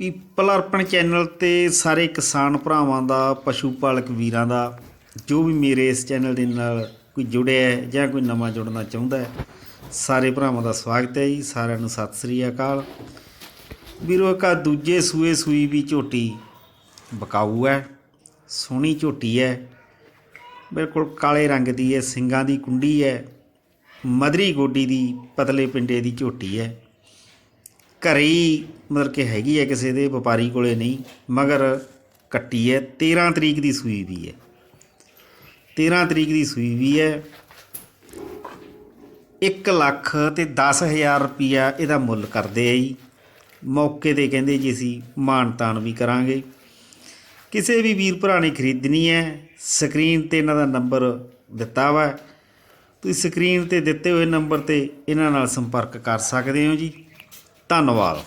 People ਅਰਪਣ channel ਤੇ ਸਾਰੇ ਕਿਸਾਨ ਭਰਾਵਾਂ ਦਾ, ਪਸ਼ੂ ਪਾਲਕ ਵੀਰਾਂ ਦਾ, ਜੋ ਵੀ ਮੇਰੇ ਇਸ ਚੈਨਲ ਦੇ ਨਾਲ ਕੋਈ ਜੁੜਿਆ ਹੈ ਜਾਂ ਕੋਈ ਨਵਾਂ ਜੁੜਨਾ ਚਾਹੁੰਦਾ ਹੈ, ਸਾਰੇ ਭਰਾਵਾਂ ਦਾ ਸਵਾਗਤ ਹੈ ਜੀ। ਸਾਰਿਆਂ ਨੂੰ ਸਤਿ ਸ੍ਰੀ ਅਕਾਲ। ਵੀਰੋ ਕਾ ਦੂਜੇ ਸੂਏ ਸੂਈ ਵੀ ਝੋਟੀ ਬਕਾਊ ਹੈ, ਸੋਹਣੀ ਝੋਟੀ ਹੈ, ਬਿਲਕੁਲ ਕਾਲੇ ਰੰਗ ਦੀ ਹੈ, ਸਿੰਗਾਂ ਦੀ ਕੁੰਡੀ ਹੈ, ਮਧਰੀ ਗੋਡੀ ਦੀ, ਪਤਲੇ ਪਿੰਡੇ ਦੀ ਝੋਟੀ ਹੈ। ਘਰੇ ਹੀ ਮਤਲਬ ਕਿ ਹੈਗੀ ਹੈ ਕਿਸੇ ਦੇ, ਵਪਾਰੀ ਕੋਲੇ ਨਹੀਂ, ਮਗਰ ਕੱਟੀ ਹੈ 13 ਤਰੀਕ ਦੀ ਸੂਈ ਵੀ ਹੈ। 13 ਤਰੀਕ ਦੀ ਸੂਈ ਵੀ ਹੈ। 1 ਲੱਖ ਤੇ 10000 ਰੁਪਿਆ ਇਹਦਾ ਮੁੱਲ ਕਰਦੇ ਆ ਜੀ। ਮੌਕੇ ਤੇ ਕਹਿੰਦੇ ਜੀ ਅਸੀਂ ਮਾਣ ਤਾਣ ਵੀ ਕਰਾਂਗੇ। ਕਿਸੇ ਵੀ ਵੀਰ ਭਰਾ ਨੇ ਖਰੀਦਣੀ ਹੈ, ਸਕਰੀਨ ਤੇ ਇਹਨਾਂ ਦਾ ਨੰਬਰ ਦਿੱਤਾ ਵਾ। ਤੁਸੀਂ ਸਕਰੀਨ ਤੇ ਦਿੱਤੇ ਹੋਏ ਨੰਬਰ ਤੇ ਇਹਨਾਂ ਨਾਲ ਸੰਪਰਕ ਕਰ ਸਕਦੇ ਹੋ ਜੀ। ਧੰਨਵਾਦ।